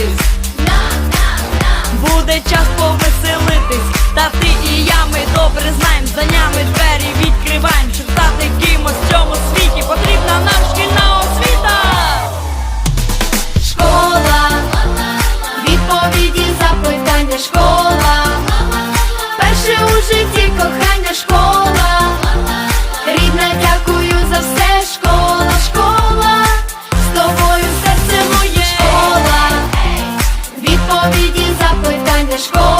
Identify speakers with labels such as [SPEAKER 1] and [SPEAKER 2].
[SPEAKER 1] Досить буде час повеселитись. Та ти і я ми добре знаєм, за нами двері відкриваєм. Щоб стати кимось в цьому світі, потрібна нам шкільна освіта.
[SPEAKER 2] Школа, відповіді, запитання, школа. Перше у житті кохання, школа. Запитання,